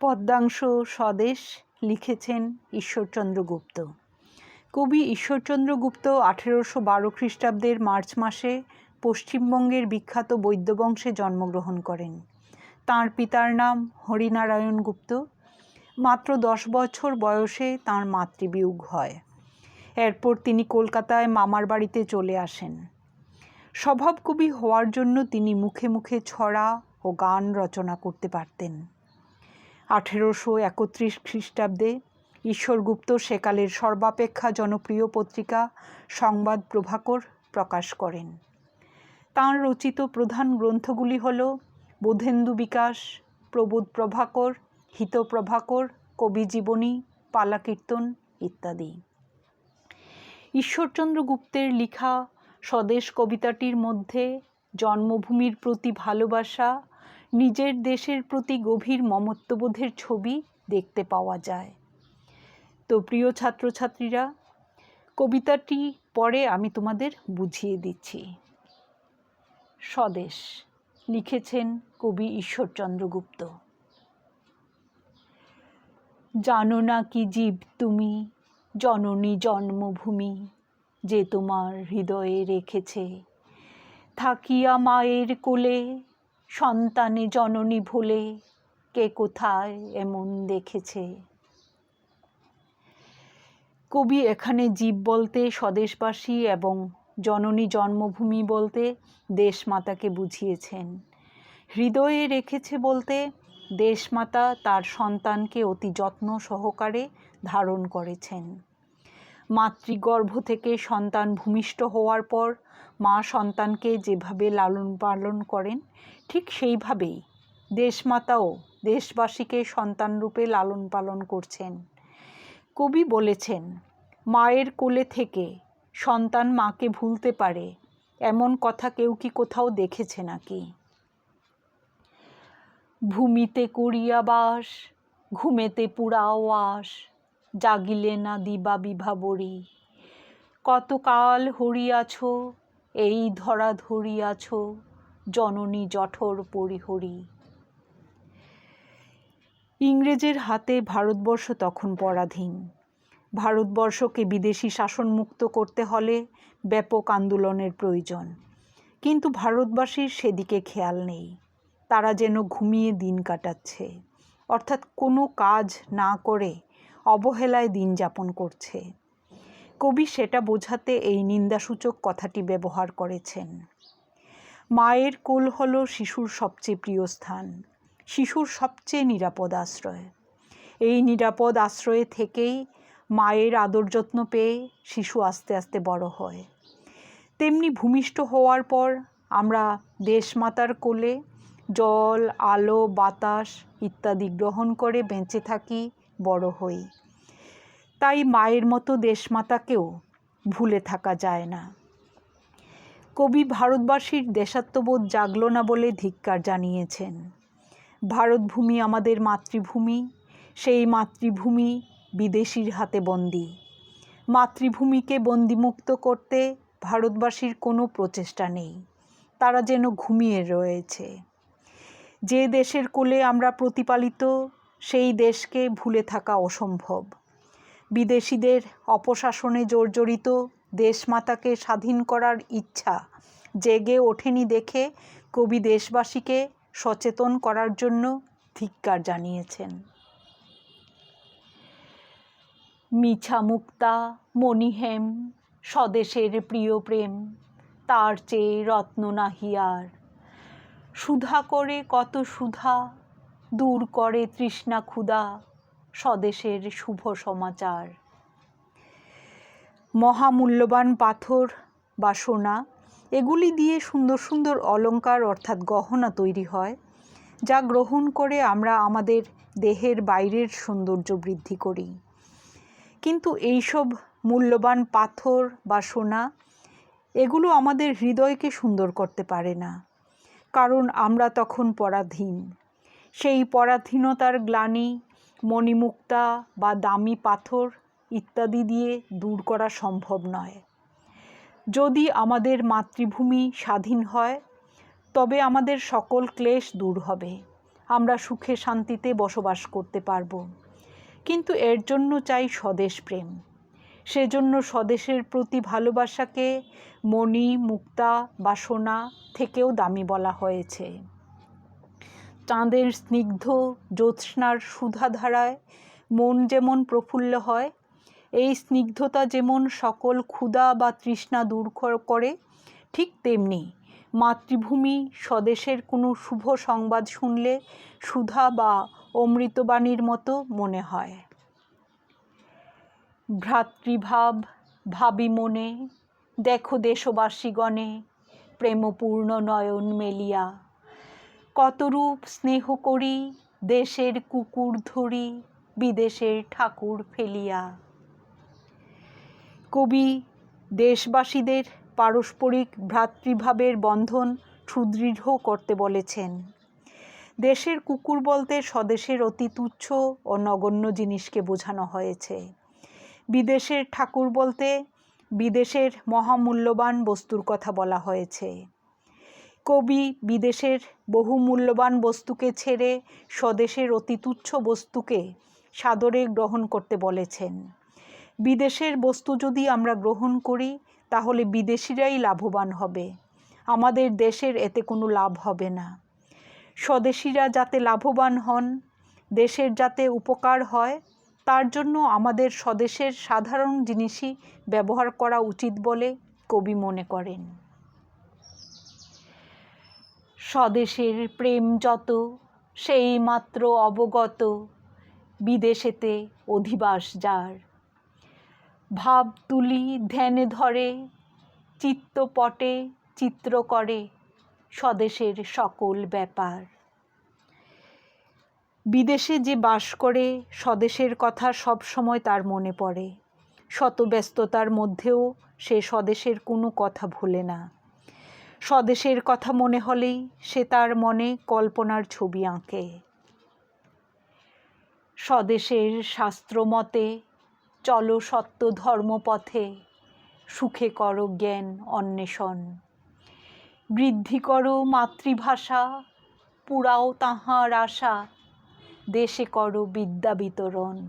পদ্মাংশ স্বদেশ লিখেছেন ঈশ্বরচন্দ্র গুপ্ত। কবি ঈশ্বরচন্দ্র গুপ্ত আঠেরোশো বারো খ্রিস্টাব্দের মার্চ মাসে পশ্চিমবঙ্গের বিখ্যাত বৈদ্যবংশে জন্মগ্রহণ করেন। তাঁর পিতার নাম হরিনারায়ণ গুপ্ত। মাত্র দশ বছর বয়সে তাঁর মাতৃবিয়োগ হয়। এরপর তিনি কলকাতায় মামার বাড়িতে চলে আসেন। স্বভাব কবি হওয়ার জন্য তিনি মুখে মুখে ছড়া ও গান রচনা করতে পারতেন। আঠেরোশো একত্রিশ খ্রিস্টাব্দে ঈশ্বরগুপ্ত সেকালের সর্বাপেক্ষা জনপ্রিয় পত্রিকা সংবাদ প্রভাকর প্রকাশ করেন। তাঁর রচিত প্রধান গ্রন্থগুলি হল বোধেন্দু বিকাশ, প্রবোধ প্রভাকর হিতপ্রভাকর কবি জীবনী, পালাকীর্তন ইত্যাদি। ঈশ্বরচন্দ্র গুপ্তের লিখা স্বদেশ কবিতাটির মধ্যে জন্মভূমির প্রতি ভালোবাসা নিজের দেশের প্রতি গভীর মমত্ববোধের ছবি দেখতে পাওয়া যায়। তো প্রিয় ছাত্রছাত্রীরা, কবিতাটি পরে আমি তোমাদের বুঝিয়ে দিচ্ছি। স্বদেশ, লিখেছেন কবি ঈশ্বরচন্দ্র গুপ্ত। জানো না কি জীব তুমি, জননী জন্মভূমি, যে তোমার হৃদয়ে রেখেছে। থাকিয়া মায়ের কোলে সন্তানে জননী ভুলে কে কোথায় এমন দেখেছে। কবি এখানে জীব বলতে, স্বদেশবাসী এবং জননী জন্মভূমি বলতে দেশমাতাকে বুঝিয়েছেন। হৃদয়ে রেখেছে বলতে দেশমাতা তার সন্তানকে অতি যত্ন সহকারে ধারণ করেছেন। মাতৃগর্ভ থেকে সন্তান ভূমিষ্ঠ হওয়ার পর মা সন্তানকে যেভাবে লালন পালন করেন, ঠিক সেইভাবেই দেশমাতাও দেশবাসীকে সন্তানরূপে লালন পালন করছেন। কবি বলেছেন, মায়ের কোলে থেকে সন্তান মাকে ভুলতে পারে, এমন কথা কেউ কি কোথাও দেখেছে নাকি? ভূমিতে করিয়া বাস, ঘুমেতে পুরাও আস জাগিলে না দিবা বিভাবরী। কতকাল হরিয়াছ, এই ধরা ধরিয়াছ জননী জঠর পরিহরি। ইংরেজের হাতে ভারতবর্ষ তখন পরাধীন। ভারতবর্ষকে বিদেশি শাসন মুক্ত করতে হলে ব্যাপক আন্দোলনের প্রয়োজন। কিন্তু ভারতবাসীর সেদিকে খেয়াল নেই। তারা যেন ঘুমিয়ে দিন কাটাচ্ছে। অর্থাৎ কোনো কাজ না করে অবহেলায় দিন যাপন করছে। কবি সেটা বোঝাতে এই নিন্দাসূচক কথাটি ব্যবহার করেছেন। মায়ের কোল হল শিশুর সবচেয়ে প্রিয় স্থান, শিশুর সবচেয়ে নিরাপদ আশ্রয়। এই নিরাপদ আশ্রয়ে থেকেই মায়ের আদর যত্ন পেয়ে শিশু আস্তে আস্তে বড় হয়। তেমনি ভূমিষ্ঠ হওয়ার পর আমরা দেশমাতার কোলে জল, আলো, বাতাস ইত্যাদি গ্রহণ করে বেঁচে থাকি বড় হই। তাই মায়ের মতো দেশমাতাকেও ভুলে থাকা যায় না। কবি ভারতবাসীর দেশাত্মবোধ জাগল না বলে ধিক্কার জানিয়েছেন। ভারতভূমি আমাদের মাতৃভূমি, সেই মাতৃভূমি বিদেশির হাতে বন্দি। মাতৃভূমিকে বন্দিমুক্ত করতে ভারতবাসীর কোনো প্রচেষ্টা নেই। তারা যেন ঘুমিয়ে রয়েছে। যে দেশের কোলে আমরা প্রতিপালিত সেই দেশকে ভুলে থাকা অসম্ভব। বিদেশিদের অপশাসনে জর্জরিত দেশমাতাকে স্বাধীন করার ইচ্ছা জেগে ওঠেনি দেখে কবি দেশবাসীকে সচেতন করার জন্য ধিক্কার জানিয়েছেন। মিছা মুক্তা মণিহেম, স্বদেশের প্রিয় প্রেম, তার চেয়ে রত্ন নাহিয়ার সুধা করে কত সুধা দূর করে তৃষ্ণা ক্ষুধা স্বদেশের শুভ সমাচার। মহামূল্যবান পাথর বা সোনা এগুলি দিয়ে সুন্দর সুন্দর অলঙ্কার অর্থাৎ গহনা তৈরি হয়, যা গ্রহণ করে আমরা আমাদের দেহের বাইরের সৌন্দর্য বৃদ্ধি করি। কিন্তু এইসব মূল্যবান পাথর বা সোনা এগুলো আমাদের হৃদয়কে সুন্দর করতে পারে না, কারণ আমরা তখন পরাধীন। সেই পরাধীনতার গ্লানি, মণিমুক্তা বা দামি পাথর ইত্যাদি দিয়ে দূর করা সম্ভব নয়। যদি আমাদের মাতৃভূমি স্বাধীন হয়, তবে আমাদের সকল ক্লেশ দূর হবে। আমরা সুখে শান্তিতে বসবাস করতে পারব। কিন্তু এর জন্য চাই স্বদেশ প্রেম। সেজন্য স্বদেশের প্রতি ভালোবাসাকে মণি, মুক্তা বাসনা থেকেও দামি বলা হয়েছে। চাঁদের স্নিগ্ধ জ্যোৎস্নার সুধাধারায় মন যেমন প্রফুল্ল হয়, এই স্নিগ্ধতা যেমন সকল ক্ষুধা বা তৃষ্ণা দূর করে ঠিক তেমনি মাতৃভূমি স্বদেশের কোনো শুভ সংবাদ শুনলে সুধা বা অমৃতবাণীর মতো মনে হয়। ভ্রাতৃভাব, ভাবি মনে, দেখো দেশবাসীগণে, প্রেমপূর্ণ নয়ন মেলিয়া কতরূপ স্নেহ করি দেশের কুকুর ধরি, বিদেশের ঠাকুর ফেলিয়া? কবি, দেশবাসীদের পারস্পরিক ভ্রাতৃভাবের বন্ধন সুদৃঢ় করতে বলেছেন। দেশের কুকুর বলতে স্বদেশের অতি তুচ্ছ ও নগণ্য জিনিসকে বোঝানো হয়েছে। বিদেশের ঠাকুর বলতে বিদেশের মহামূল্যবান বস্তুর কথা বলা হয়েছে। কবি বিদেশের বহু মূল্যবান বস্তুকে ছেড়ে স্বদেশের অতি তুচ্ছ বস্তুকে সাদরে গ্রহণ করতে বলেছেন। বিদেশের বস্তু যদি আমরা গ্রহণ করি, তাহলে বিদেশিরাই লাভবান হবে। আমাদের দেশের এতে কোনো লাভ হবে না। স্বদেশিরা যাতে লাভবান হন, দেশের যাতে উপকার হয়, তার জন্য আমাদের স্বদেশের সাধারণ জিনিসই ব্যবহার করা উচিত বলে কবি মনে করেন। স্বদেশের প্রেম যত, সেই মাত্র অবগত বিদেশেতে অধিবাস যার। ভাব তুলি, ধ্যানে ধরে চিত্তপটে চিত্র করে স্বদেশের সকল ব্যাপার। বিদেশে যে বাস করে, স্বদেশের কথা সব সময় তার মনে পড়ে। শত ব্যস্ততার মধ্যেও সে স্বদেশের কোনো কথা ভুলে না। স্বদেশের কথা মনে হলেই সে তার মনে কল্পনার ছবি আঁকে। স্বদেশের শাস্ত্রমতে, চলো সত্য ধর্মপথে, সুখে করো জ্ঞান অন্বেষণ। বৃদ্ধি করো মাতৃভাষা, পুরাও তাহার আশা, দেশে করো বিদ্যা বিতরণ।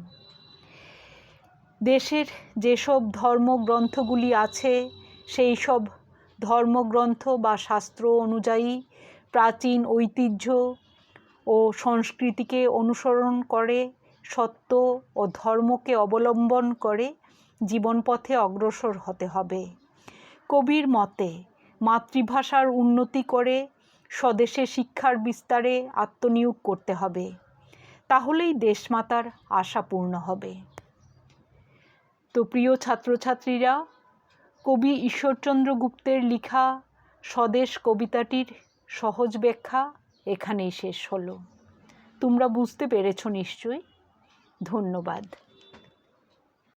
দেশের যেসব ধর্মগ্রন্থগুলি আছে সেই সব ধর্মগ্রন্থ বা শাস্ত্র অনুযায়ী প্রাচীন ঐতিহ্য ও সংস্কৃতিকে অনুসরণ করে, সত্য ও ধর্মকে অবলম্বন করে জীবনপথে অগ্রসর হতে হবে। কবির মতে, মাতৃভাষার উন্নতি করে স্বদেশে শিক্ষার বিস্তারে আত্মনিয়োগ করতে হবে। তাহলেই দেশমাতার আশা পূর্ণ হবে। তো প্রিয় ছাত্রছাত্রীরা কবি ঈশ্বরচন্দ্র গুপ্তের লিখা স্বদেশ কবিতাটির সহজ ব্যাখ্যা এখানেই শেষ হলো। তোমরা বুঝতে পেরেছ নিশ্চয়ই। ধন্যবাদ।